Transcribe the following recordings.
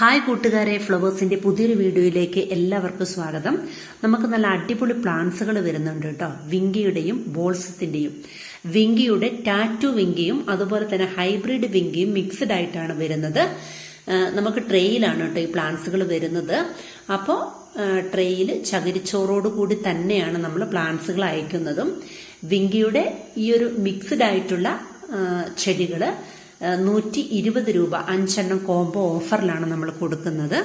Hi കൂട്ടുകാരെ ഫ്ലവേഴ്സിന്റെ പുതിയൊരു വീഡിയോയിലേക്ക് എല്ലാവർക്കും സ്വാഗതം. നമുക്ക് നല്ല അടിപൊളി പ്ലാന്റ്സുകൾ വരുന്നുണ്ട് കേട്ടോ. വിങ്കിയുടെയും ബോൾസത്തിന്റെയും. വിങ്കിയുടെ ടാറ്റു വിങ്കിയും അതുപോലെ തന്നെ ഹൈബ്രിഡ് വിങ്കിയും മിക്സ്ഡ് ആയിട്ടാണ് വരുന്നത്. നമുക്ക് ട്രെയിലാണ് കേട്ടോ ഈ പ്ലാന്റ്സുകൾ വരുന്നത്. അപ്പോൾ ട്രെയിൽ ചകിരിച്ചോറോട് കൂടി തന്നെയാണ് നമ്മൾ പ്ലാന്റ്സുകൾ അയക്കുന്നതും. വിങ്കിയുടെ ഈ ഒരു മിക്സ്ഡ് ആയിട്ടുള്ള ചെടികൾ നൂറ്റി ഇരുപത് രൂപ അഞ്ചെണ്ണം കോംബോ ഓഫറിലാണ് നമ്മൾ കൊടുക്കുന്നത്.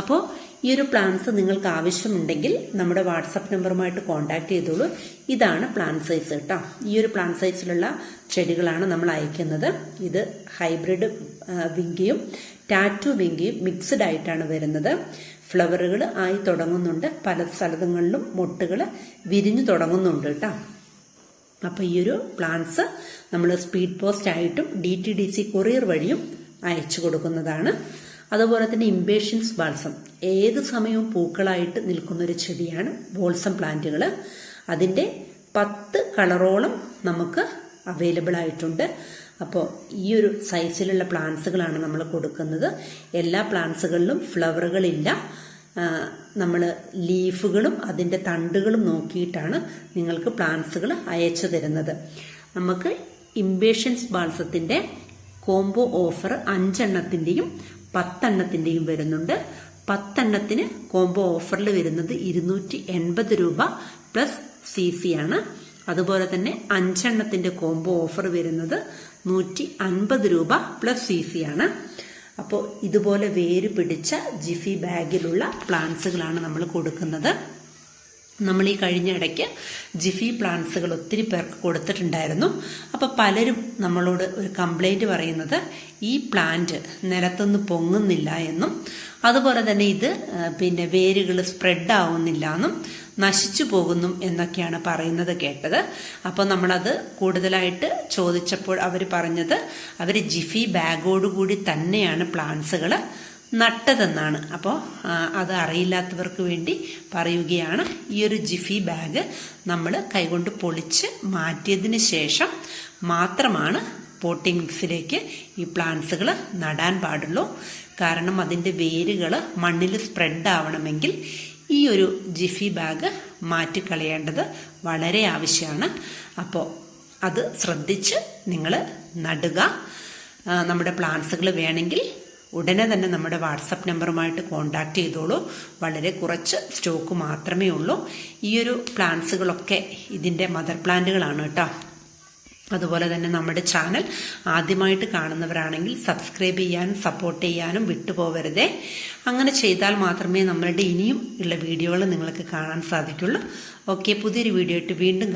അപ്പോൾ ഈ ഒരു പ്ലാൻസ് നിങ്ങൾക്ക് ആവശ്യമുണ്ടെങ്കിൽ നമ്മുടെ വാട്സപ്പ് നമ്പറുമായിട്ട് കോൺടാക്ട് ചെയ്തോളൂ. ഇതാണ് പ്ലാൻ സൈസ് കേട്ടോ ഈ ഒരു പ്ലാൻ സൈസിലുള്ള ചെടികളാണ് നമ്മൾ അയക്കുന്നത്. ഇത് ഹൈബ്രിഡ് വിങ്കിയും ടാറ്റു വിങ്കിയും മിക്സ്ഡ് ആയിട്ടാണ് വരുന്നത്. ഫ്ലവറുകൾ ആയി തുടങ്ങുന്നുണ്ട്. പല സ്ഥലങ്ങളിലും മൊട്ടുകൾ വിരിഞ്ഞു തുടങ്ങുന്നുണ്ട് കേട്ടോ അപ്പോൾ ഈ ഒരു പ്ലാൻസ് നമ്മൾ സ്പീഡ് പോസ്റ്റ് ആയിട്ടും D T D C courier വഴിയും അയച്ചു കൊടുക്കുന്നതാണ്. അതുപോലെ തന്നെ ഇംബേഷ്യൻസ് ബാൾസം ഏത് സമയവും പൂക്കളായിട്ട് നിൽക്കുന്ന ഒരു ചെടിയാണ് ബോൾസം പ്ലാന്റുകൾ അതിന്റെ പത്ത് കളറോളം നമുക്ക് അവൈലബിൾ ആയിട്ടുണ്ട്. അപ്പോൾ ഈ ഒരു സൈസിലുള്ള പ്ലാന്റ്സുകളാണ് നമ്മൾ കൊടുക്കുന്നത്. എല്ലാ പ്ലാന്റ്സുകളിലും ഫ്ലവറുകളില്ല നമ്മൾ ലീഫുകളും അതിന്റെ തണ്ടുകളും നോക്കിയിട്ടാണ് നിങ്ങൾക്ക് പ്ലാന്റ്സുകൾ അയച്ചു തരുന്നത്. നമുക്ക് ഇംബേഷ്യൻസ് ബാൾസത്തിന്റെ കോംബോ ഓഫർ അഞ്ചെണ്ണത്തിന്റെയും പത്തെണ്ണത്തിന്റെയും വരുന്നുണ്ട്. പത്തെണ്ണത്തിന് കോംബോ ഓഫറിൽ വരുന്നത് ഇരുന്നൂറ്റി എൺപത് രൂപ പ്ലസ് സി സി ആണ്. അതുപോലെ തന്നെ അഞ്ചെണ്ണത്തിന്റെ കോംബോ ഓഫർ വരുന്നത് നൂറ്റി അൻപത് രൂപ പ്ലസ് സി സി ആണ്. അപ്പോൾ ഇതുപോലെ വേര് പിടിച്ച ജിഫി ബാഗിലുള്ള പ്ലാന്റ്സുകളാണ് നമ്മൾ കൊടുക്കുന്നത്. നമ്മൾ ഈ കഴിഞ്ഞ ഇടയ്ക്ക് ജിഫി പ്ലാന്റ്സുകൾ ഒത്തിരി പേർക്ക് കൊടുത്തിട്ടുണ്ടായിരുന്നു. അപ്പോൾ പലരും നമ്മളോട് ഒരു കംപ്ലൈന്റ് പറയുന്നത് ഈ പ്ലാന്റ് നിലത്തുനിന്ന് പൊങ്ങുന്നില്ല എന്നും. അതുപോലെ തന്നെ ഇത് പിന്നെ വേരുകൾ സ്പ്രെഡ് ആവുന്നില്ല എന്നും നശിച്ചു പോകുന്നു എന്നൊക്കെയാണ് പറയുന്നത് കേട്ടത്. അപ്പോൾ നമ്മളത് കൂടുതലായിട്ട് ചോദിച്ചപ്പോൾ അവർ പറഞ്ഞത് അവർ ജിഫി ബാഗോടുകൂടി തന്നെയാണ് പ്ലാന്റ്സുകൾ നട്ടതെന്നാണ്. അപ്പോൾ അത് അറിയില്ലാത്തവർക്ക് വേണ്ടി പറയുകയാണ് ഈ ഒരു ജിഫി ബാഗ് നമ്മൾ കൈകൊണ്ട് പൊളിച്ച് മാറ്റിയതിന് ശേഷം മാത്രമാണ് പോട്ടിംഗ് മിക്സിലേക്ക് ഈ പ്ലാന്റ്സുകൾ നടാൻ പാടുള്ളൂ. കാരണം അതിന്റെ വേരുകൾ മണ്ണിൽ സ്പ്രെഡ് ആവണമെങ്കിൽ ഈ ഒരു ജിഫി ബാഗ് മാറ്റിക്കളയേണ്ടത് വളരെ ആവശ്യമാണ്. അപ്പോൾ അത് ശ്രദ്ധിച്ച് നിങ്ങൾ നടുക. നമ്മുടെ പ്ലാന്റ്സുകൾ വേണമെങ്കിൽ ഉടനെ തന്നെ നമ്മുടെ വാട്സപ്പ് നമ്പറുമായിട്ട് കോണ്ടാക്ട് ചെയ്തോളൂ. വളരെ കുറച്ച് സ്റ്റോക്ക് മാത്രമേ ഉള്ളൂ. ഈ ഒരു പ്ലാന്റ്സുകളൊക്കെ ഇതിന്റെ മദർ പ്ലാന്റുകളാണ് കേട്ടോ. അതുപോലെ തന്നെ നമ്മുടെ ചാനൽ ആദ്യമായിട്ട് കാണുന്നവരാണെങ്കിൽ സബ്സ്ക്രൈബ് ചെയ്യാനും സപ്പോർട്ട് ചെയ്യാനും വിട്ടുപോകരുതേ. അങ്ങനെ ചെയ്താൽ മാത്രമേ നമ്മളുടെ ഇനിയും ഉള്ള വീഡിയോകൾ നിങ്ങൾക്ക് കാണാൻ സാധിക്കുള്ളൂ. ഓക്കെ പുതിയൊരു വീഡിയോ ആയിട്ട് വീണ്ടും